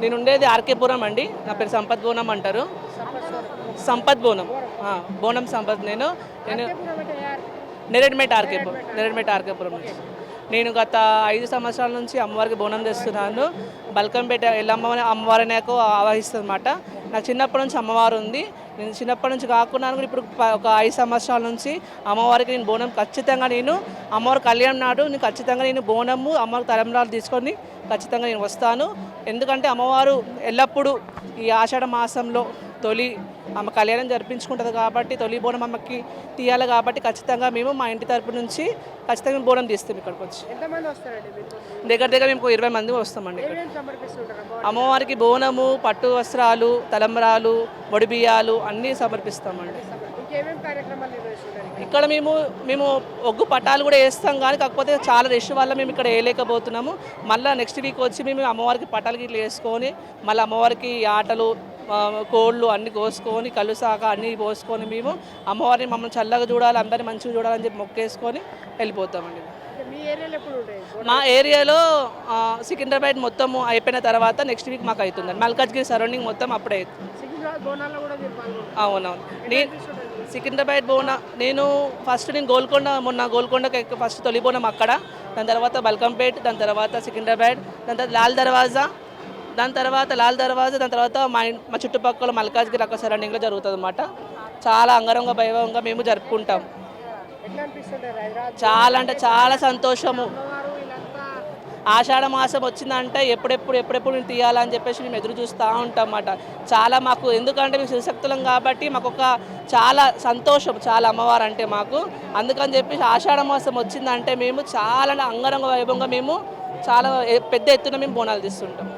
నేను ఉండేది ఆర్కేపురం అండి. నా పేరు సంపత్ బోనం అంటారు. సంపత్ బోనం. బోనం సంపత్ నేను. నేను నెరెడ్మేట్ ఆర్కేపురం నెరెడ్మేట్. ఆర్కేపురం నుంచి. నేను గత ఐదు సంవత్సరాల నుంచి అమ్మవారికి బోనం తెస్తున్నాను బల్కంపేట ఎల్లమ్మ అమ్మవారి నాకు ఆవహిస్తుంది అనమాట నాకు చిన్నప్పటి నుంచి అమ్మవారు ఉంది. నేను చిన్నప్పటి నుంచి కాకుండా కూడా ఇప్పుడు ఒక ఐదు సంవత్సరాల నుంచి అమ్మవారికి నేను బోనం ఖచ్చితంగా నేను అమ్మవారి కళ్యాణం నాడు నేను ఖచ్చితంగా నేను బోనము అమ్మవారి తలంబ్రాలు తీసుకొని ఖచ్చితంగా నేను వస్తాను. ఎందుకంటే అమ్మవారు ఎల్లప్పుడూ ఈ ఆషాఢ మాసంలో తొలి అమ్మ కళ్యాణం జరిపించుకుంటుంది కాబట్టి తొలి బోనం అమ్మకి తీయాలి కాబట్టి ఖచ్చితంగా మేము మా ఇంటి తరపు నుంచి ఖచ్చితంగా బోనం తీస్తాం ఇక్కడికి వచ్చి. దగ్గర దగ్గర మేము ఇరవై మంది వస్తామండి అమ్మవారికి? బోనము పట్టు వస్త్రాలు తలంబరాలు బియ్యాలు అన్నీ సమర్పిస్తామండి. ఇక్కడ? మేము మేము ఒగ్గు పటాలు కూడా వేస్తాం కానీ కాకపోతే చాలా రష్ వల్ల మేము ఇక్కడ వేయలేకపోతున్నాము. మళ్ళీ నెక్స్ట్ వీక్ వచ్చి మేము అమ్మవారికి పటాలు గిట్ల వేసుకొని మళ్ళీ అమ్మవారికి ఆటలు కోళ్ళు అన్ని కోసుకొని కళ్ళు సాక అన్నీ పోసుకొని మేము అమ్మవారిని మమ్మల్ని చల్లగా చూడాలి అందరిని మంచిగా చూడాలని చెప్పి మొక్కేసుకొని వెళ్ళిపోతామండి. మీ ఏరియాలో సికింద్రాబాద్ మొత్తం అయిపోయిన తర్వాత నెక్స్ట్ వీక్ మాకు అవుతుందండి. మల్కాజ్గిరి సరౌండింగ్ మొత్తం అప్పుడే అవునవును. నేను సికింద్రాబాద్ బోన నేను ఫస్ట్ నేను గోల్కొండ మొన్న గోల్కొండకి ఫస్ట్ తొలి బోనం అక్కడ. దాని తర్వాత బల్కంపేట్ దాని తర్వాత సికింద్రాబాద్ దాని తర్వాత లాల్ దర్వాజా దాని తర్వాత లాల్ దర్వాజా దాని తర్వాత మా మా చుట్టుపక్కల మల్కాజ్గిరి అక్కడ సరౌండింగ్లో జరుగుతుంది అనమాట చాలా అంగరంగ వైభవంగా మేము జరుపుకుంటాం. చాలా అంటే చాలా సంతోషము. ఆషాఢ మాసం వచ్చిందంటే ఎప్పుడెప్పుడు ఎప్పుడెప్పుడు నేను తీయాలని చెప్పేసి మేము ఎదురు చూస్తూ ఉంటాం అన్నమాట చాలా మాకు ఎందుకంటే మేము శివశక్తులం కాబట్టి మాకు ఒక చాలా సంతోషం చాలా అమ్మవారు అంటే మాకు. అందుకని చెప్పేసి ఆషాఢ మాసం వచ్చిందంటే మేము చాలా అంగరంగ వైభవంగా మేము చాలా పెద్ద ఎత్తున మేము బోనాలు తీస్తుంటాం.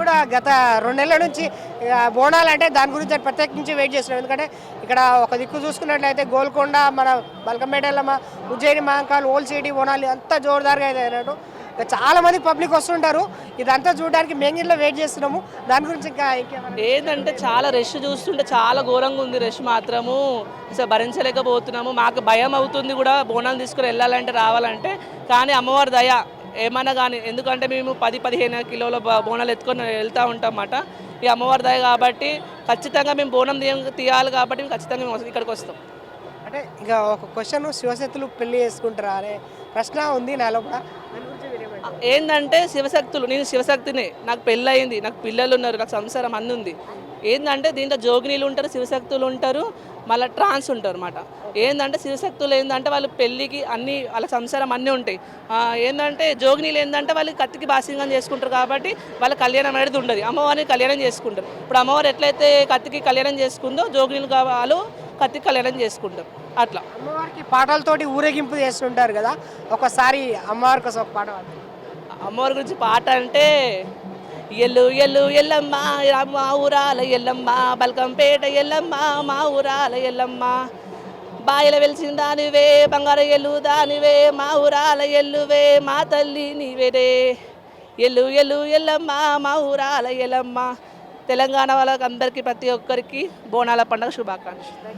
కూడా గత రెండు నెలల నుంచి ఇక బోనాలు అంటే దాని గురించి ప్రత్యేకించి వెయిట్ చేస్తున్నాం. ఎందుకంటే ఇక్కడ ఒక దిక్కు చూసుకున్నట్లయితే గోల్కొండ మన బల్కంపేటలమ్మ ఉజ్జయిని మహంకాల్ ఓల్ సిటీ బోనాలు అంతా జోరుదారుగా అయితే అన్నట్టు ఇక చాలా మంది పబ్లిక్ వస్తుంటారు. ఇదంతా చూడడానికి మేము వెయిట్ చేస్తున్నాము. దాని గురించి ఇంకా ఏంటంటే చాలా రష్ చూస్తుంటే చాలా ఘోరంగా ఉంది రష్ మాత్రము. అసలు భరించలేకపోతున్నాము. మాకు భయం అవుతుంది కూడా బోనాలు తీసుకుని వెళ్ళాలంటే రావాలంటే. కానీ అమ్మవారి దయ ఏమన్నా కానీ ఎందుకంటే మేము పది పదిహేను కిలోల బోనాలు ఎత్తుకొని వెళ్తూ ఉంటాం అన్నమాట ఈ అమ్మవారి దయ కాబట్టి ఖచ్చితంగా మేము బోనం తీయ- తీయాలి కాబట్టి మేము ఖచ్చితంగా మేము ఇక్కడికి వస్తాం. అంటే ఇక ఒక క్వశ్చన్ శివశక్తులు పెళ్ళి చేసుకుంటారా అనే ప్రశ్న ఉంది నాలో కూడా? ఏంటంటే శివశక్తులు నేను శివశక్తిని నాకు పెళ్ళయింది నాకు పిల్లలు ఉన్నారు నాకు సంసారం అన్ని ఉంది ఏంటంటే దీంట్లో జోగినీలు ఉంటారు శివశక్తులు ఉంటారు మళ్ళీ ట్రాన్స్ ఉంటారు అనమాట ఏంటంటే శివశక్తులు ఏంటంటే వాళ్ళు పెళ్ళికి అన్ని వాళ్ళ సంసారం అన్నీ ఉంటాయి. ఏంటంటే జోగినీలు ఏంటంటే వాళ్ళు కత్తికి బాసింగం చేసుకుంటారు కాబట్టి వాళ్ళ కళ్యాణం అనేది ఉండదు. అమ్మవారిని కళ్యాణం చేసుకుంటారు. ఇప్పుడు అమ్మవారు ఎట్లయితే కత్తికి కళ్యాణం చేసుకుందో జోగినీలు వాళ్ళు కత్తికి కళ్యాణం చేసుకుంటారు. అట్లా. అమ్మవారికి పాటలతోటి ఊరేగింపు చేస్తుంటారు కదా ఒకసారి అమ్మవారి కోసం ఒక పాట. అమ్మవారి గురించి పాట అంటే ఎల్లు ఎల్లు ఎల్లమ్మ మా ఊరాల ఎల్లమ్మ బల్కంపేట ఎల్లమ్మ మా ఊరాల ఎల్లమ్మ. బాయిల వెలిసిన దానివే బంగారు ఎల్లు దానివే మా ఊరాల ఎల్లువే మా తల్లి నీవేరే ఎల్లు ఎల్లు ఎల్లమ్మ మా ఊరాల ఎల్లమ్మ. తెలంగాణ వాళ్ళకి అందరికీ ప్రతి ఒక్కరికి బోనాల పండుగ శుభాకాంక్షలు.